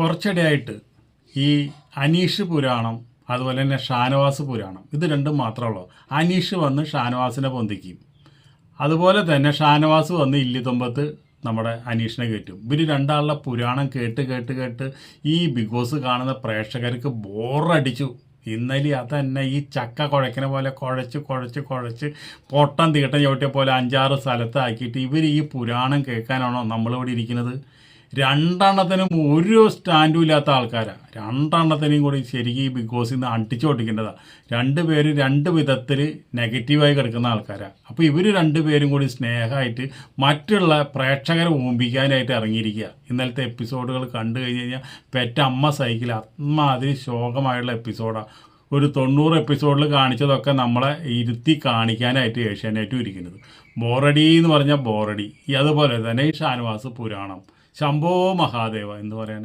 കുറച്ചിടെയായിട്ട് ഈ അനീഷ് പുരാണം അതുപോലെ തന്നെ ഷാനവാസ് പുരാണം ഇത് രണ്ടും മാത്രമുള്ളൂ അനീഷ് വന്ന് ഷാനവാസിനെ പൊന്തിക്കും. അതുപോലെ തന്നെ ഷാനവാസ് വന്ന് ഇല്ലിത്തുമ്പത്ത് നമ്മുടെ അനീഷിനെ കയറ്റും. ഇവർ രണ്ടാളുടെ പുരാണം കേട്ട് കേട്ട് കേട്ട് ഈ ബിഗ് ബോസ് കാണുന്ന പ്രേക്ഷകർക്ക് ബോറടിച്ചു. ഇന്നലെ തന്നെ ഈ ചക്ക കുഴക്കണ പോലെ കുഴച്ച് കുഴച്ച് കുഴച്ച് പൊട്ടം തീട്ടം ചവിട്ടിയ പോലെ അഞ്ചാറ് സ്ഥലത്താക്കിയിട്ട് ഇവർ ഈ പുരാണം കേൾക്കാനാണോ നമ്മളിവിടെ ഇരിക്കുന്നത്? രണ്ടെണ്ണത്തിനും ഒരു സ്റ്റാൻഡും ഇല്ലാത്ത ആൾക്കാരാണ് രണ്ടെണ്ണത്തിനെയും കൂടി ശരിക്കും ഈ ബിഗ് ബോസിൽ നിന്ന് അടിച്ചു പൊട്ടിക്കേണ്ടതാണ് രണ്ടുപേരും രണ്ട് വിധത്തിൽ നെഗറ്റീവായി കിടക്കുന്ന ആൾക്കാരാണ് അപ്പോൾ ഇവർ രണ്ടുപേരും കൂടി സ്നേഹമായിട്ട് മറ്റുള്ള പ്രേക്ഷകരെ ഓമ്പിക്കാനായിട്ട് ഇറങ്ങിയിരിക്കുക. ഇന്നലത്തെ എപ്പിസോഡുകൾ കണ്ടു കഴിഞ്ഞ് കഴിഞ്ഞാൽ പെറ്റ അമ്മ സൈക്കിൾ അമ്മാതിരി ശോകമായുള്ള എപ്പിസോഡാണ് ഒരു തൊണ്ണൂറ് എപ്പിസോഡിൽ കാണിച്ചതൊക്കെ നമ്മളെ ഇരുത്തി കാണിക്കാനായിട്ട് ഏഷ്യാനായിട്ടും ഇരിക്കുന്നത്. ബോറടി എന്ന് പറഞ്ഞാൽ ബോറടി. അതുപോലെ തന്നെ ഷാനവാസ് പുരാണം. ശംഭോ മഹാദേവ എന്ന് പറയാൻ